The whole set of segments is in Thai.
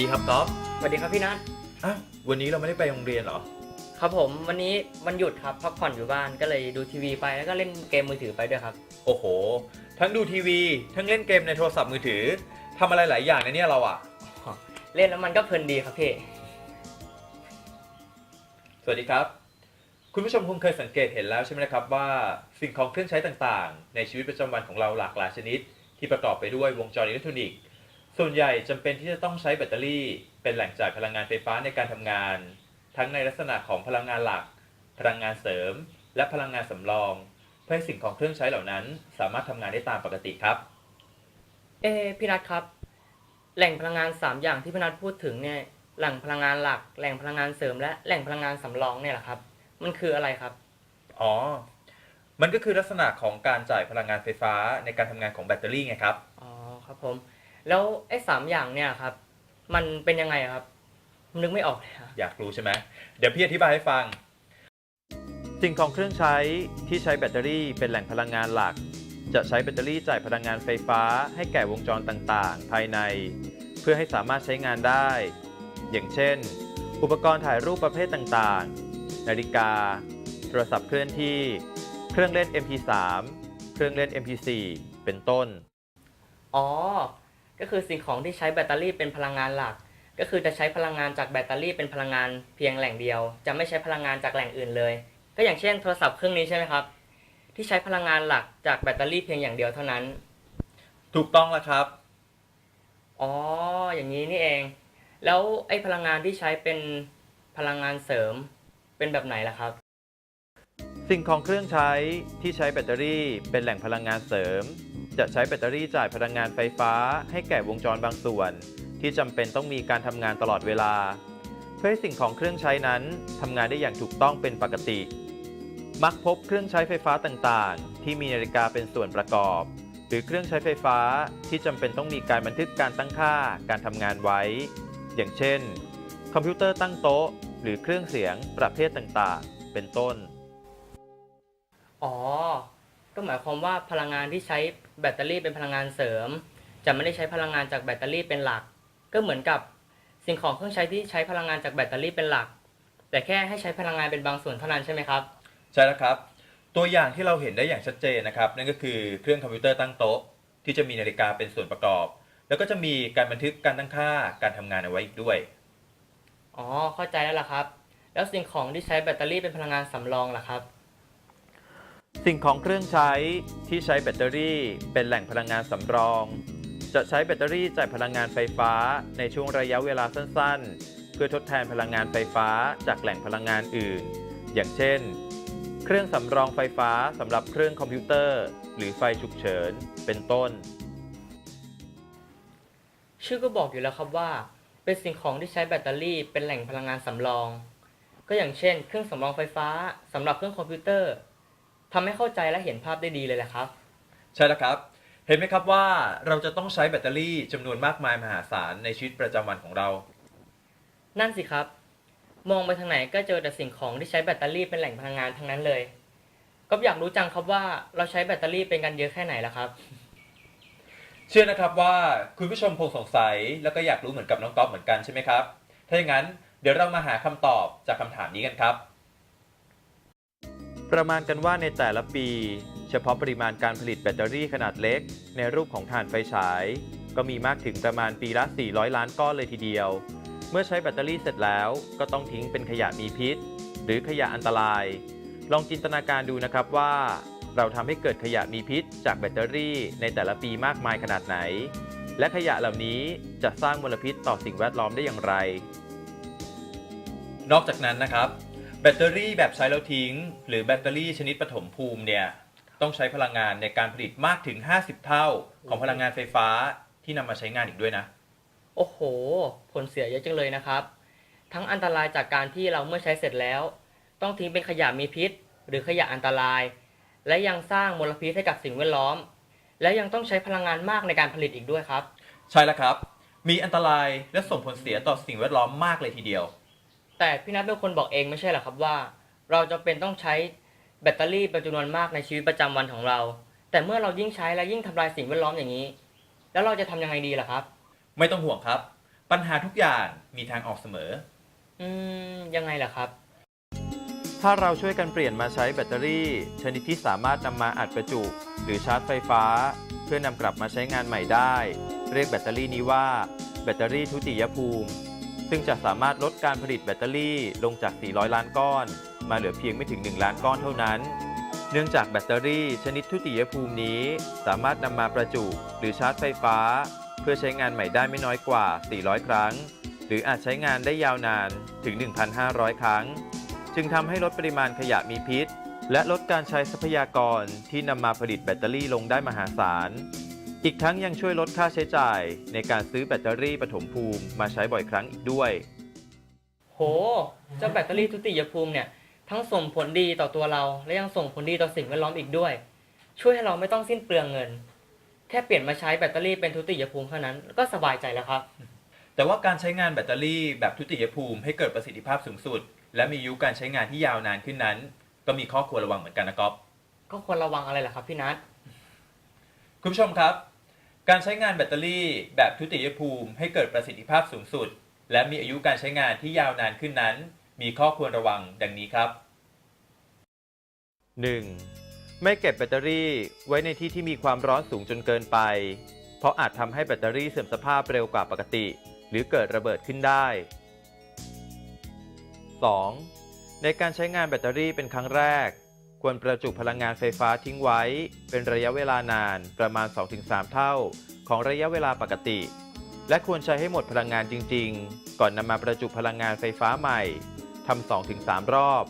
สวัสดีครับต๊อบสวัสดีครับพี่นัทอ้าววันนี้เราไม่ได้ไปโรงเรียนเหรอ ครับผมวันนี้วันหยุดครับพักผ่อนอยู่บ้านก็เลยดูทีวีไปแล้วก็เล่นเกมมือถือไปด้วยครับ โอ้โห ทั้งดูทีวี ทั้งเล่นเกมในโทรศัพท์มือถือทำอะไรหลายอย่างนะเนี่ยเราอะเล่นแล้วมันก็เพลินดีครับพี่ สวัสดีครับ คุณผู้ชมคงเคยสังเกตเห็นแล้วใช่ไหมนะครับว่าสิ่งของเครื่องใช้ต่างๆ ในชีวิตประจำวันของเราหลากหลายชนิด ที่ประกอบไปด้วยวงจรอิเล็กทรอนิกส์ ส่วนใหญ่จำเป็นที่จะต้องใช้แบตเตอรี่ เป็นแหล่งจ่ายพลังงานไฟฟ้าในการทำงาน ทั้งในลักษณะของพลังงานหลัก พลังงานเสริม และพลังงานสำรอง เพื่อให้สิ่งของเครื่องใช้เหล่านั้น สามารถทำงานได้ตามปกติครับ เอะพี่นัทครับ แหล่งพลังงาน 3 อย่างที่พี่นัทพูดถึงเนี่ยแหล่งพลังงานหลัก แหล่งพลังงานเสริม และแหล่งพลังงานสำรองเนี่ยแหละครับ มันคืออะไรครับ อ๋อ มันก็คือลักษณะของการจ่ายพลังงานไฟฟ้าในการทำงานของแบตเตอรี่ไงครับ อ๋อครับผม แล้วไอ้สามอย่างเนี่ยครับ มันเป็นยังไงอะครับนึกไม่ออกเลยครับอยากรู้ใช่ไหมเดี๋ยวพี่อธิบายให้ฟัง สิ่งของเครื่องใช้ที่ใช้แบตเตอรี่เป็นแหล่งพลังงานหลัก จะใช้แบตเตอรี่จ่ายพลังงานไฟฟ้า ให้แก่วงจรต่างๆ ภายใน เพื่อให้สามารถใช้งานได้ อย่างเช่น อุปกรณ์ถ่ายรูปประเภทต่างๆ นาฬิกา โทรศัพท์เคลื่อนที่ เครื่องเล่น MP3 เครื่องเล่น MP4 เป็นต้น อ๋อ ก็คือสิ่งของที่ใช้แบตเตอรี่เป็นพลังงานหลัก ก็คือจะใช้พลังงานจากแบตเตอรี่เป็นพลังงานเพียงแหล่งเดียว จะไม่ใช้พลังงานจากแหล่งอื่นเลย ก็อย่างเช่นโทรศัพท์เครื่องนี้ใช่ไหมครับ ที่ใช้พลังงานหลักจากแบตเตอรี่เพียงอย่างเดียวเท่านั้น ถูกต้องแล้วครับ อ๋อ อย่างนี้นี่เอง แล้วไอ้พลังงานที่ใช้เป็นพลังงานเสริมเป็นแบบไหนล่ะครับ สิ่งของเครื่องใช้ที่ใช้แบตเตอรี่เป็นแหล่งพลังงานเสริม จะใช้แบตเตอรี่จ่ายพลังงานไฟฟ้า ให้แก่วงจรบางส่วน ที่จำเป็นต้องมีการทำงานตลอดเวลา เพื่อให้สิ่งของเครื่องใช้นั้นทำงานได้อย่างถูกต้องเป็นปกติ มักพบเครื่องใช้ไฟฟ้าต่างๆ ที่มีนาฬิกาเป็นส่วนประกอบ หรือเครื่องใช้ไฟฟ้าที่จำเป็นต้องมีการบันทึกการตั้งค่าการทำงานไว้ อย่างเช่น คอมพิวเตอร์ตั้งโต๊ะ หรือเครื่องเสียงประเภทต่างๆ เป็นต้น อ๋อ ก็หมายความว่าพลังงานที่ใช้ แบตเตอรี่เป็นพลังงานเสริม จะไม่ได้ใช้พลังงานจากแบตเตอรี่เป็นหลัก ก็เหมือนกับสิ่งของเครื่องใช้ที่ใช้พลังงานจากแบตเตอรี่เป็นหลัก แต่แค่ให้ใช้พลังงานเป็นบางส่วนเท่านั้นใช่ไหมครับใช่แล้วครับ ตัวอย่างที่เราเห็นได้อย่างชัดเจนนะครับ นั่นก็คือเครื่องคอมพิวเตอร์ตั้งโต๊ะ ที่จะมีนาฬิกาเป็นส่วนประกอบ แล้วก็จะมีการบันทึกการตั้งค่าการทำงานเอาไว้อีกด้วยอ๋อเข้าใจแล้วล่ะครับ แล้วสิ่งของที่ใช้แบตเตอรี่เป็นพลังงานสำรองล่ะครับ สิ่งของเครื่องใช้ที่ใช้แบตเตอรี่ เป็นแหล่งพลังงานสำรอง จะใช้แบตเตอรี่จ่ายพลังงานไฟฟ้าในช่วงระยะเวลาสั้น ๆ เพื่อทดแทนพลังงานไฟฟ้าจากแหล่งพลังงานอื่น อย่างเช่น เครื่องสำรองไฟฟ้าสำหรับเครื่องคอมพิวเตอร์ หรือไฟฉุกเฉิน เป็นต้น ชื่อก็บอกอยู่แล้วครับว่า เป็นสิ่งของที่ใช้แบตเตอรี่เป็นแหล่งพลังงานสำรอง ก็อย่างเช่น เครื่องสำรองไฟฟ้าสำหรับเครื่องคอมพิวเตอร์ ทำให้เข้าใจและเห็นภาพได้ดีเลยแหละครับ ใช่แล้วครับ เห็นไหมครับว่าเราจะต้องใช้แบตเตอรี่จำนวนมากมายมหาศาลในชีวิตประจำวันของเรา นั่นสิครับ มองไปทางไหนก็เจอแต่สิ่งของที่ใช้แบตเตอรี่เป็นแหล่งพลังงานทั้งนั้นเลย ก็อยากรู้จังครับว่าเราใช้แบตเตอรี่เป็นกันเยอะแค่ไหนล่ะครับ เชื่อนะครับว่าคุณผู้ชมคงสงสัย แล้วก็อยากรู้เหมือนกับน้องก๊อฟเหมือนกันใช่ไหมครับ ถ้าอย่างนั้นเดี๋ยวเรามาหาคำตอบจากคำถามนี้กันครับ ประมาณกันว่าในแต่ละปี เฉพาะปริมาณการผลิตแบตเตอรี่ขนาดเล็ก ในรูปของถ่านไฟฉาย ก็มีมากถึงประมาณปีละ 400 ล้านก้อนเลยทีเดียว เมื่อใช้แบตเตอรี่เสร็จแล้วก็ต้องทิ้งเป็นขยะมีพิษ หรือขยะอันตราย ลองจินตนาการดูนะครับว่า เราทำให้เกิดขยะมีพิษ จากแบตเตอรี่ในแต่ละปีมากมายขนาดไหน และขยะเหล่านี้จะสร้างมลพิษต่อสิ่งแวดล้อมได้อย่างไร นอกจากนั้นนะครับ แบตเตอรี่แบบใช้แล้วทิ้ง หรือแบตเตอรี่ชนิดปฐมภูมิเนี่ยต้องใช้พลังงานในการผลิตมากถึง 50 เท่าของพลังงานไฟฟ้าที่นำมาใช้งานอีกด้วยนะ โอ้โห ผลเสียเยอะจังเลยนะครับ ทั้งอันตรายจากการที่เราเมื่อใช้เสร็จแล้ว ต้องทิ้งเป็นขยะมีพิษ หรือขยะอันตราย และยังสร้างมลพิษให้กับสิ่งแวดล้อม และยังต้องใช้พลังงานมากในการผลิตอีกด้วยครับ ใช่แล้วครับ มีอันตรายและส่งผลเสียต่อสิ่งแวดล้อมมากเลยทีเดียว แต่พี่นัทเป็นคนบอกเองไม่ใช่เหรอครับว่า เราจะเป็นต้องใช้แบตเตอรี่เป็นจำนวนมากในชีวิตประจำวันของเรา แต่เมื่อเรายิ่งใช้และยิ่งทำลายสิ่งแวดล้อมอย่างนี้ แล้วเราจะทำยังไงดีล่ะครับ ไม่ต้องห่วงครับ ปัญหาทุกอย่างมีทางออกเสมอ อืมยังไงล่ะครับ ถ้าเราช่วยกันเปลี่ยนมาใช้แบตเตอรี่ ชนิดที่สามารถนำมาอัดประจุ หรือชาร์จไฟฟ้า เพื่อนำกลับมาใช้งานใหม่ได้ เรียกแบตเตอรี่นี้ว่า แบตเตอรี่ทุติยภูมิ ซึ่งจะสามารถลดการผลิตแบตเตอรี่ลงจาก 400 ล้านก้อน มาเหลือเพียงไม่ถึง 1 ล้านก้อนเท่านั้น เนื่องจากแบตเตอรี่ชนิดทุติยภูมินี้ สามารถนำมาประจุหรือชาร์จไฟฟ้า เพื่อใช้งานใหม่ได้ไม่น้อยกว่า 400 ครั้ง หรืออาจใช้งานได้ยาวนานถึง 1,500 ครั้ง จึงทำให้ลดปริมาณขยะมีพิษ และลดการใช้ทรัพยากรที่นำมาผลิตแบตเตอรี่ลงได้มหาศาล อีกทั้งยังช่วยลดค่าใช้จ่าย ในการซื้อแบตเตอรี่ปฐมภูมิมาใช้บ่อยครั้งอีกด้วย โห เจ้าแบตเตอรี่ทุติยภูมิเนี่ย ทั้งส่งผลดีต่อตัวเรา และยังส่งผลดีต่อสิ่งแวดล้อมอีกด้วย ช่วยให้เราไม่ต้องสิ้นเปลืองเงิน แค่เปลี่ยนมาใช้แบตเตอรี่เป็นทุติยภูมิเท่านั้นก็สบายใจแล้วครับ แต่ว่าการใช้งานแบตเตอรี่แบบทุติยภูมิให้เกิดประสิทธิภาพสูงสุด และมีอายุการใช้งานที่ยาวนานขึ้นนั้น ก็มีข้อควรระวังเหมือนกันนะครับก็ควรระวังอะไรล่ะครับพี่นัทคุณผู้ชมครับ การใช้งานแบตเตอรี่แบบทุติยภูมิให้เกิดประสิทธิภาพสูงสุด และมีอายุการใช้งานที่ยาวนานขึ้นนั้น มีข้อควรระวังดังนี้ครับ 1. ไม่เก็บแบตเตอรี่ไว้ในที่ที่มีความร้อนสูงจนเกินไป เพราะอาจทำให้แบตเตอรี่เสื่อมสภาพเร็วกว่าปกติ หรือเกิดระเบิดขึ้นได้ 2. ในการใช้งานแบตเตอรี่เป็นครั้งแรก ควรประจุพลังงานไฟฟ้าทิ้งไว้ เป็นระยะเวลานานประมาณ 2-3 เท่า ของระยะเวลาปกติ และควรใช้ให้หมดพลังงานจริง ๆ ก่อนนำมาประจุพลังงานไฟฟ้าใหม่ทำ2-3 รอบ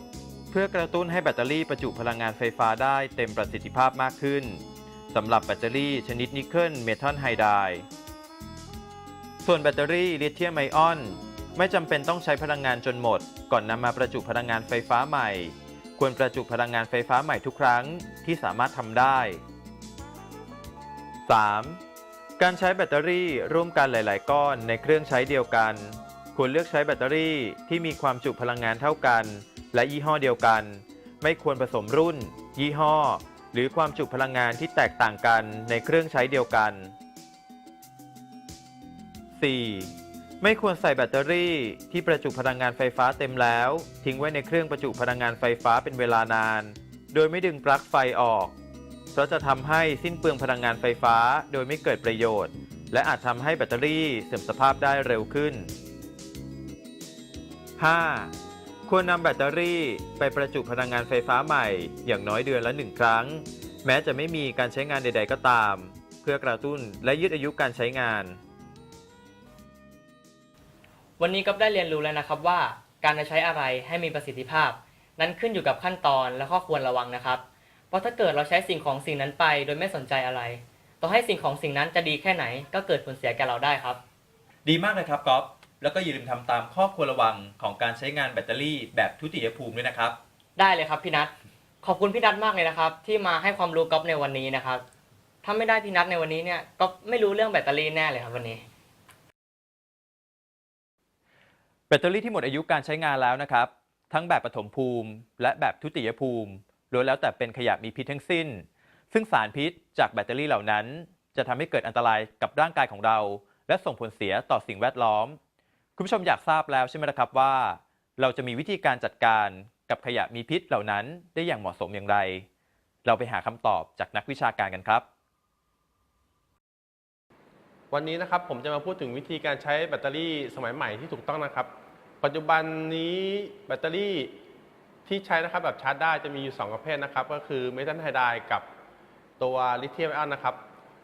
เพื่อกระตุ้นให้แบตเตอรี่ประจุพลังงานไฟฟ้าได้เต็มประสิทธิภาพมากขึ้นสำหรับแบตเตอรี่ชนิดนิกเกิลเมทัลไฮไดด์ส่วนแบตเตอรี่ลิเธียมไอออน ไม่จำเป็นต้องใช้พลังงานจนหมด ก่อนนำมาประจุพลังงานไฟฟ้าใหม่ ควรประจุพลังงานไฟฟ้าใหม่ทุกครั้งที่สามารถทำได้ 3. การใช้แบตเตอรี่ร่วมกันหลาย ๆ ก้อนในเครื่องใช้เดียวกัน ควรเลือกใช้แบตเตอรี่ที่มีความจุพลังงานเท่ากัน และยี่ห้อเดียวกัน ไม่ควรผสมรุ่น ยี่ห้อ หรือความจุพลังงานที่แตกต่างกันในเครื่องใช้เดียวกัน 4. ไม่ควรใส่แบตเตอรี่ที่ประจุพลังงานไฟฟ้าเต็มแล้ว ทิ้งไว้ในเครื่องประจุพลังงานไฟฟ้าเป็นเวลานาน โดยไม่ดึงปลั๊กไฟออก เพราะจะทำให้สิ้นเปลืองพลังงานไฟฟ้าโดยไม่เกิดประโยชน์ และอาจทำให้แบตเตอรี่เสื่อมสภาพได้เร็วขึ้น 5. ควรนำแบตเตอรี่ไปประจุพลังงานไฟฟ้าใหม่ อย่างน้อยเดือนละหนึ่งครั้ง แม้จะไม่มีการใช้งานใด ๆ ก็ตาม เพื่อกระตุ้นและยืดอายุการใช้งาน วันนี้ก็ได้เรียนรู้แล้วนะครับว่าการจะใช้อะไรให้มีประสิทธิภาพ นั้นขึ้นอยู่กับขั้นตอนและข้อควรระวังนะครับ เพราะถ้าเกิดเราใช้สิ่งของสิ่งนั้นไป โดยไม่สนใจอะไร ต่อให้สิ่งของสิ่งนั้นจะดีแค่ไหน ก็เกิดผลเสียแก่เราได้ครับ ดีมากเลยครับก๊อฟแล้วก็อย่าลืมทำตามข้อควรระวังของการใช้งานแบตเตอรี่แบบทุติยภูมิด้วยนะครับ ได้เลยครับพี่นัทขอบคุณพี่นัทมากเลยนะครับ ที่มาให้ความรู้ก๊อฟในวันนี้นะครับถ้าไม่ได้พี่นัทในวันนี้เนี่ยก็ไม่รู้เรื่องแบตเตอรี่แน่เลยครับวันนี้ แบตเตอรี่ที่หมดอายุการใช้งานแล้วนะครับ ทั้งแบบปฐมภูมิ และแบบทุติยภูมิล้วนแล้วแต่เป็นขยะมีพิษทั้งสิ้น ซึ่งสารพิษจากแบตเตอรี่เหล่านั้น จะทำให้เกิดอันตรายกับร่างกายของเรา และส่งผลเสียต่อสิ่งแวดล้อม คุณผู้ชมอยากทราบแล้วใช่ไหมละครับว่า เราจะมีวิธีการจัดการกับขยะมีพิษเหล่านั้นได้อย่างเหมาะสมอย่างไร เราไปหาคำตอบจากนักวิชาการกันครับวันนี้นะครับผมจะมาพูดถึงวิธีการใช้แบตเตอรี่สมัยใหม่ที่ถูกต้องนะครับ ปัจจุบันนี้แบตเตอรี่ที่ใช้นะครับแบบชาร์จได้จะมีอยู่ 2 ประเภทนะครับ ก็คือเมทัลไฮไดร์กับตัวลิเธียมไอออนนะครับ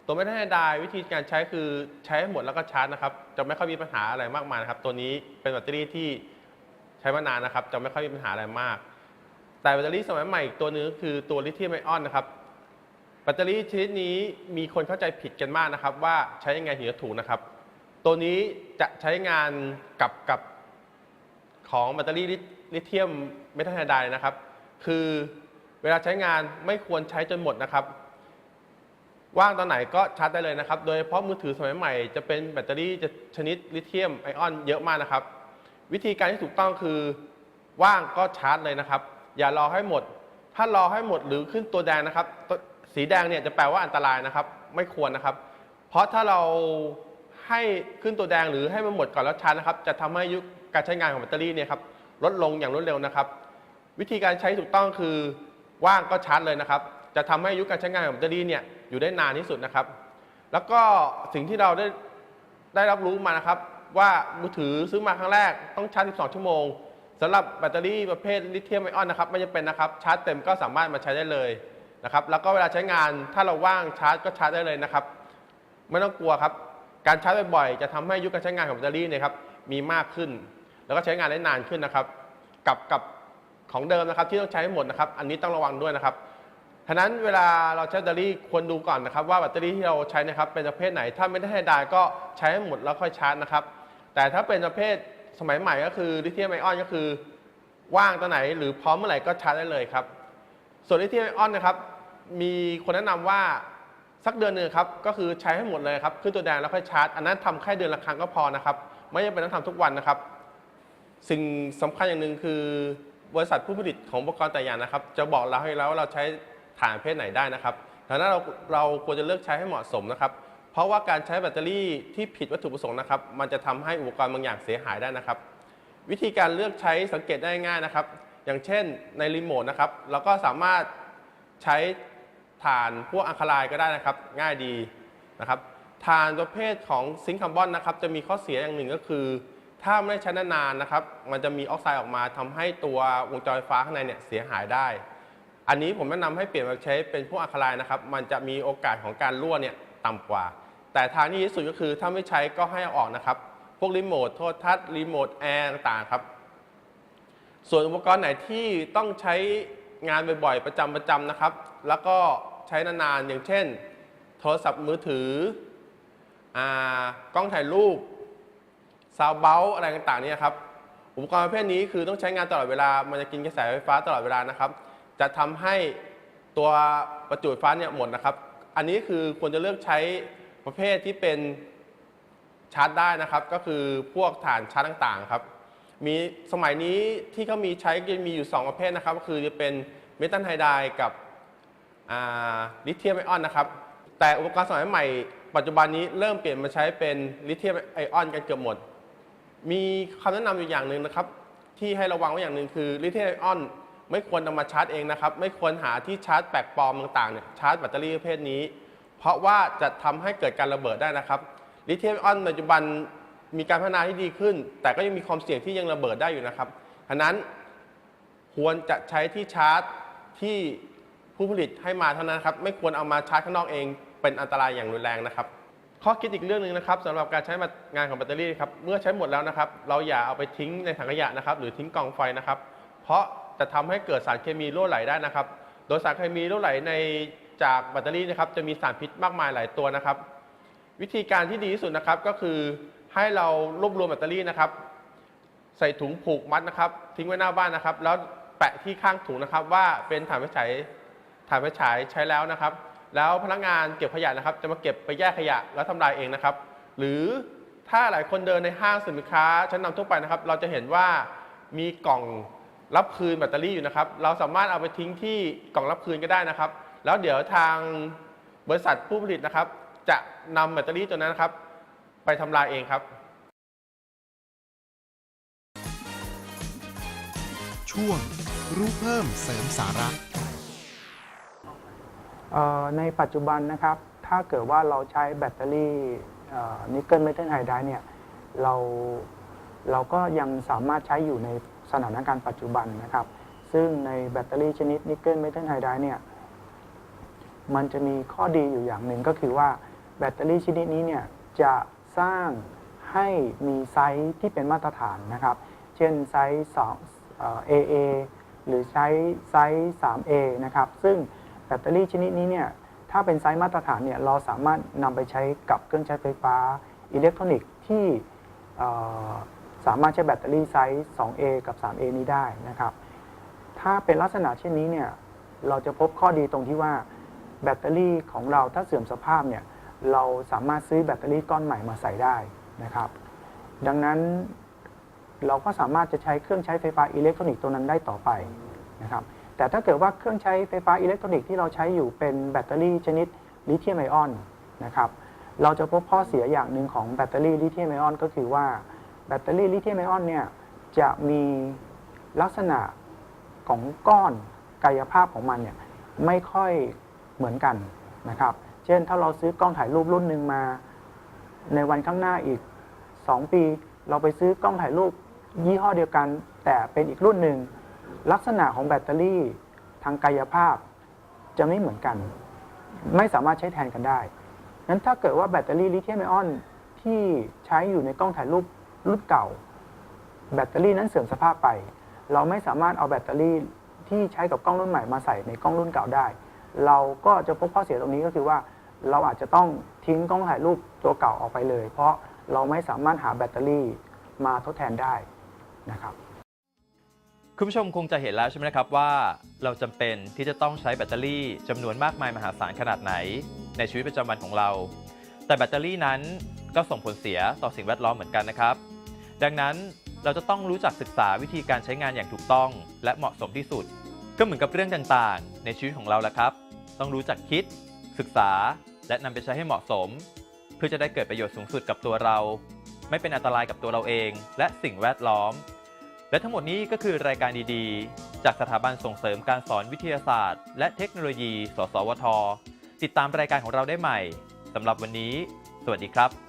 ตัวเมทัลไฮไดร์วิธีการใช้คือใช้ให้หมดแล้วก็ชาร์จนะครับ จะไม่ค่อยมีปัญหาอะไรมากมายนะครับ ตัวนี้เป็นแบตเตอรี่ที่ใช้มานานนะครับ จะไม่ค่อยมีปัญหาอะไรมาก แต่แบตเตอรี่สมัยใหม่อีกตัวหนึงคือตัวลิเธียมไอออนนะครับแบตเตอรี่ชนิดนี้มีคนเข้าใจผิดกันมากนะครับ ว่าใช้ยังไงถึงจะถูกนะครับ ตัวนี้จะใช้งานกับกับ ของแบตเตอรี่ลิเธียมเมทัลไฮไดร์นะครับ คือเวลาใช้งานไม่ควรใช้จนหมดนะครับ ว่างตอนไหนก็ชาร์จได้เลยนะครับ โดยเฉพาะมือถือสมัยใหม่จะเป็นแบตเตอรี่จะชนิดลิเธียมไอออนเยอะมากนะครับ วิธีการที่ถูกต้องคือว่างก็ชาร์จเลยนะครับ อย่ารอให้หมด ถ้ารอให้หมดหรือขึ้นตัวแดงนะครับตัวสีแดงเนี่ยจะแปลว่าอันตรายนะครับ ไม่ควรนะครับ เพราะถ้าเรา ให้ขึ้นตัวแดงหรือให้มันหมดก่อนแล้วชาร์จนะครับ จะทำให้ยุการใช้งานของแบตเตอรี่เนี่ยครับลดลงอย่างรวดเร็วนะครับ วิธีการใช้ถูกต้องคือว่างก็ชาร์จเลยนะครับ จะทำให้อายุการใช้งานของแบตเตอรี่เนี่ยอยู่ได้นานที่สุดนะครับ แล้วก็สิ่งที่เราได้ได้รับรู้มานะครับ ว่ามือถือซื้อมาครั้งแรกต้องชาร์จ 12 ชั่วโมงสำหรับแบตเตอรี่ประเภทลิเธียมไอออนนะครับไม่จำเป็นนะครับชาร์จเต็มก็สามารถมาใช้ได้เลยนะครับ แล้วก็เวลาใช้งานถ้าเราว่างชาร์จก็ชาร์จได้เลยนะครับ ไม่ต้องกลัวครับ การชาร์จบ่อยๆ จะทำให้อายุการใช้งานของแบตเตอรี่เนี่ยครับมีมากขึ้น แล้วก็ใช้งานได้นานขึ้นนะครับ กับกับของเดิมนะครับที่ต้องใช้ให้หมดนะครับ อันนี้ต้องระวังด้วยนะครับฉะนั้นเวลาเราใช้แบตเตอรี่ควรดูก่อนนะครับ ว่าแบตเตอรี่ที่เราใช้นะครับเป็นประเภทไหน ถ้าไม่ได้ให้ได้ก็ใช้ให้หมดแล้วค่อยชาร์จนะครับ แต่ถ้าเป็นประเภทสมัยใหม่ก็คือลิเธียมไอออนก็คือว่างตอนไหน หรือพร้อมเมื่อไหร่ก็ชาร์จได้เลยครับ ส่วนลิเธียมไอออนนะครับมีคนแนะนำว่า สักเดือนหนึ่งครับก็คือใช้ให้หมดเลยครับขึ้นตัวแดงแล้วค่อยชาร์จ อันนั้นทำแค่เดือนละครั้งก็พอนะครับไม่จำเป็นต้องทำทุกวันนะครับ สิ่งสำคัญอย่างหนึ่งคือบริษัทผู้ผลิตของอุปกรณ์แต่อย่างนะครับ จะบอกเราให้แล้วว่าเราใช้ฐานประเพศไหนได้นะครับดังนั้นเราเราควรจะเลือกใช้ให้เหมาะสมนะครับ เพราะว่าการใช้แบตเตอรี่ที่ผิดวัตถุประสงค์นะครับ มันจะทำให้อุปกรณ์บางอย่างเสียหายได้นะครับ วิธีการเลือกใช้สังเกตได้ง่ายนะครับ อย่างเช่นในรีโมทนะครับเราก็สามารถใช้ ฐานพวกอะคาไลก็ได้นะครับ ง่ายดีนะครับฐานประเภทของซิงค์คาร์บอนนะครับจะมีข้อเสียอย่างหนึ่งก็คือ ถ้าไม่ได้ใช้นานๆนะครับ มันจะมีออกไซด์ออกมาทำให้ตัววงจรไฟฟ้าข้างในเนี่ยเสียหายได้ อันนี้ผมแนะนำให้เปลี่ยนมาใช้เป็นพวกอะคาไลน์นะครับ มันจะมีโอกาสของการรั่วเนี่ยต่ำกว่า แต่ทางที่ดีที่สุดก็คือถ้าไม่ใช้ก็ให้อออกนะครับ พวกรีโมทโทรทัศน์รีโมทแอร์ต่างๆครับ ส่วนอุปกรณ์ไหนที่ต้องใช้งานบ่อยๆประจำประจำนะครับ แล้วก็ ใช้นานๆ อย่างเช่น โทรศัพท์มือถืออากล้องถ่ายรูปซาวเบลอะไรต่างๆเนี่ยครับ อุปกรณ์ประเภทนี้คือต้องใช้งานตลอดเวลา มันจะกินกระแสไฟฟ้าตลอดเวลานะครับ จะทำให้ตัวประจุไฟฟ้าเนี่ยหมดนะครับ อันนี้คือควรจะเลือกใช้ประเภทที่เป็นชาร์จได้นะครับ ก็คือพวกฐานชาร์จต่างๆครับ มีสมัยนี้ที่เขามีใช้จะมีอยู่ 2 ประเภทนะครับ ก็คือจะเป็นเมทัลไฮไดร์กับ ลิเธียมไอออนนะครับ แต่อุปกรณ์สมัยใหม่ ปัจจุบันนี้เริ่มเปลี่ยนมาใช้เป็นลิเธียมไอออนกันเกือบหมด มีคำแนะนำอยู่อย่างหนึ่งนะครับ ที่ให้ระวังไว้อย่างหนึ่งคือลิเธียมไอออนไม่ควรนำมาชาร์จเองนะครับ ไม่ควรหาที่ชาร์จแปลกปลอมต่างๆเนี่ยชาร์จแบตเตอรี่ประเภทนี้ เพราะว่าจะทำให้เกิดการระเบิดได้นะครับลิเธียมไอออนปัจจุบันมีการพัฒนาที่ดีขึ้น แต่ก็ยังมีความเสี่ยงที่ยังระเบิดได้อยู่นะครับฉะนั้นควรจะใช้ที่ชาร์จที่ ผู้ผลิตให้มาเท่านั้นครับ ไม่ควรเอามาชาร์จข้างนอกเอง เป็นอันตรายอย่างรุนแรงนะครับ ข้อคิดอีกเรื่องหนึ่งนะครับสำหรับการใช้งานของแบตเตอรี่ครับ เมื่อใช้หมดแล้วนะครับ เราอย่าเอาไปทิ้งในถังขยะนะครับ หรือทิ้งกองไฟนะครับ เพราะจะทำให้เกิดสารเคมีรั่วไหลได้นะครับ โดยสารเคมีรั่วไหลในจากแบตเตอรี่นะครับ จะมีสารพิษมากมายหลายตัวนะครับ วิธีการที่ดีที่สุดนะครับก็คือให้เรารวบรวมแบตเตอรี่นะครับ ใส่ถุงผูกมัดนะครับ ทิ้งไว้หน้าบ้านนะครับ แล้วแปะที่ข้างถุงนะครับ ว่าเป็นถ่านไฟฉาย ถ่านไฟฉายใช้แล้วนะครับ แล้วพนักงานเก็บขยะนะครับ จะมาเก็บไปแยกขยะแล้วทำลายเองนะครับ หรือถ้าหลายคนเดินในห้างสินค้าชั้นนำทั่วไปนะครับ เราจะเห็นว่ามีกล่องรับคืนแบตเตอรี่อยู่นะครับ เราสามารถเอาไปทิ้งที่กล่องรับคืนก็ได้นะครับ แล้วเดี๋ยวทางบริษัทผู้ผลิตนะครับ จะนำแบตเตอรี่ตัวนั้นครับ ไปทำลายเองครับ ช่วงรู้เพิ่มเสริมสาระ ในปัจจุบันนะครับ ถ้าเกิดว่าเราใช้แบตเตอรี่นิกเกิลเมทัลไฮไดร์เนี่ยเราเราก็ยังสามารถใช้อยู่ในสถานการณ์ปัจจุบันนะครับ ซึ่งในแบตเตอรี่ชนิดนิกเกิลเมทัลไฮไดร์เนี่ยมันจะมีข้อดีอยู่อย่างหนึ่งก็คือว่าแบตเตอรี่ชนิดนี้เนี่ยจะสร้างให้มีไซส์ที่เป็นมาตรฐานนะครับ เช่นไซส์2เอ่อ AA หรือใช้ไซส์ 3A นะครับ ซึ่ง แบตเตอรี่ชนิดนี้เนี่ยถ้าเป็นไซส์มาตรฐานเนี่ยเราสามารถนำไปใช้กับเครื่องใช้ไฟฟ้าอิเล็กทรอนิกส์ที่สามารถใช้แบตเตอรี่ไซส์ 2A กับ 3A นี้ได้นะครับ ถ้าเป็นลักษณะเช่นนี้เนี่ยเราจะพบข้อดีตรงที่ว่าแบตเตอรี่ของเราถ้าเสื่อมสภาพเนี่ยเราสามารถซื้อแบตเตอรี่ก้อนใหม่มาใส่ได้นะครับ ดังนั้นเราก็สามารถจะใช้เครื่องใช้ไฟฟ้าอิเล็กทรอนิกส์ตัวนั้นได้ต่อไปนะครับ แต่ถ้าเกิดว่าเครื่องใช้ไฟฟ้าอิเล็กทรอนิกส์ที่เราใช้อยู่เป็นแบตเตอรี่ชนิดลิเธียมไอออนนะครับเราจะพบข้อเสียอย่างหนึ่งของแบตเตอรี่ลิเธียมไอออนก็คือว่าแบตเตอรี่ลิเธียมไอออนเนี่ยจะมีลักษณะของก้อนกายภาพของมันเนี่ยไม่ค่อยเหมือนกันนะครับ เช่นถ้าเราซื้อกล้องถ่ายรูปรุ่นหนึ่งมา ในวันข้างหน้าอีก 2 ปี เราไปซื้อกล้องถ่ายรูปยี่ห้อเดียวกัน แต่เป็นอีกรุ่นหนึ่ง ลักษณะของแบตเตอรี่ทางกายภาพจะไม่เหมือนกัน ไม่สามารถใช้แทนกันได้นั้นถ้าเกิดว่าแบตเตอรี่ลิเธียมไอออนที่ใช้อยู่ในกล้องถ่ายรูปรุ่นเก่า แบตเตอรี่นั้นเสื่อมสภาพไป เราไม่สามารถเอาแบตเตอรี่ที่ใช้กับกล้องรุ่นใหม่มาใส่ในกล้องรุ่นเก่าได้ เราก็จะพบข้อเสียตรงนี้ก็คือว่าเราอาจจะต้องทิ้งกล้องถ่ายรูปตัวเก่าออกไปเลย เพราะเราไม่สามารถหาแบตเตอรี่มาทดแทนได้นะครับ คุณผู้ชมคงจะเห็นแล้วใช่ไหมนะครับว่า เราจำเป็นที่จะต้องใช้แบตเตอรี่จำนวนมากมายมหาศาลขนาดไหน ในชีวิตประจำวันของเรา แต่แบตเตอรี่นั้นก็ส่งผลเสียต่อสิ่งแวดล้อมเหมือนกันนะครับ ดังนั้นเราจะต้องรู้จักศึกษาวิธีการใช้งานอย่างถูกต้อง และเหมาะสมที่สุด ก็เหมือนกับเรื่องต่างๆ ในชีวิตของเราแหละครับ ต้องรู้จักคิด ศึกษา และนำไปใช้ให้เหมาะสม เพื่อจะได้เกิดประโยชน์สูงสุดกับตัวเรา ไม่เป็นอันตรายกับตัวเราเอง และสิ่งแวดล้อม และทั้งหมดนี้ก็คือรายการดีๆ จากสถาบันส่งเสริมการสอนวิทยาศาสตร์ และเทคโนโลยี สสวท ติดตามรายการของเราได้ใหม่สำหรับวันนี้ สวัสดีครับ